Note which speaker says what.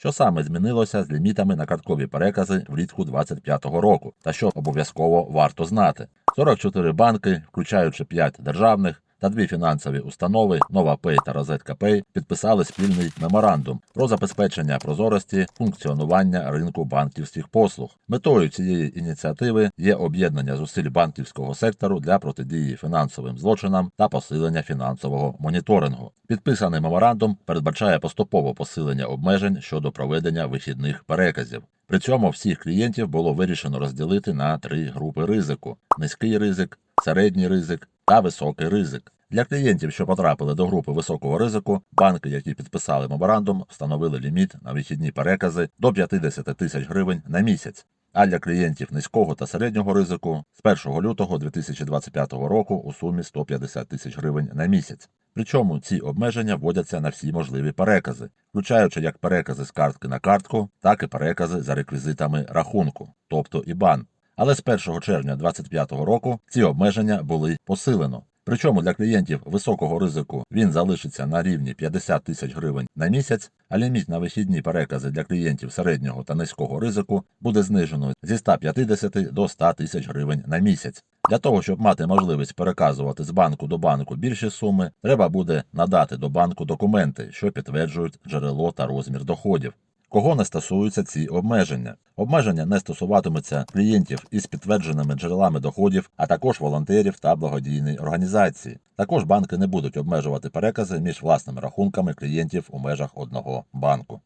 Speaker 1: Що саме змінилося з лімітами на карткові перекази влітку 2025 року, та що обов'язково варто знати? 44 банки, включаючи 5 державних та дві фінансові установи NovaPay та Розетка Pay підписали спільний меморандум про забезпечення прозорості функціонування ринку банківських послуг. Метою цієї ініціативи є об'єднання зусиль банківського сектору для протидії фінансовим злочинам та посилення фінансового моніторингу. Підписаний меморандум передбачає поступове посилення обмежень щодо проведення вихідних переказів. При цьому всіх клієнтів було вирішено розділити на три групи ризику: низький ризик, середній ризик та високий ризик. Для клієнтів, що потрапили до групи високого ризику, банки, які підписали меморандум, встановили ліміт на вихідні перекази до 50 тисяч гривень на місяць. А для клієнтів низького та середнього ризику з 1 лютого 2025 року у сумі 150 тисяч гривень на місяць. Причому ці обмеження вводяться на всі можливі перекази, включаючи як перекази з картки на картку, так і перекази за реквізитами рахунку, тобто ІБАН. Але з 1 червня 2025 року ці обмеження були посилено. Причому для клієнтів високого ризику він залишиться на рівні 50 тисяч гривень на місяць, а ліміт на вихідні перекази для клієнтів середнього та низького ризику буде знижено зі 150 до 100 тисяч гривень на місяць. Для того, щоб мати можливість переказувати з банку до банку більші суми, треба буде надати до банку документи, що підтверджують джерело та розмір доходів. Кого не стосуються ці обмеження? Обмеження не стосуватимуться клієнтів із підтвердженими джерелами доходів, а також волонтерів та благодійної організації. Також банки не будуть обмежувати перекази між власними рахунками клієнтів у межах одного банку.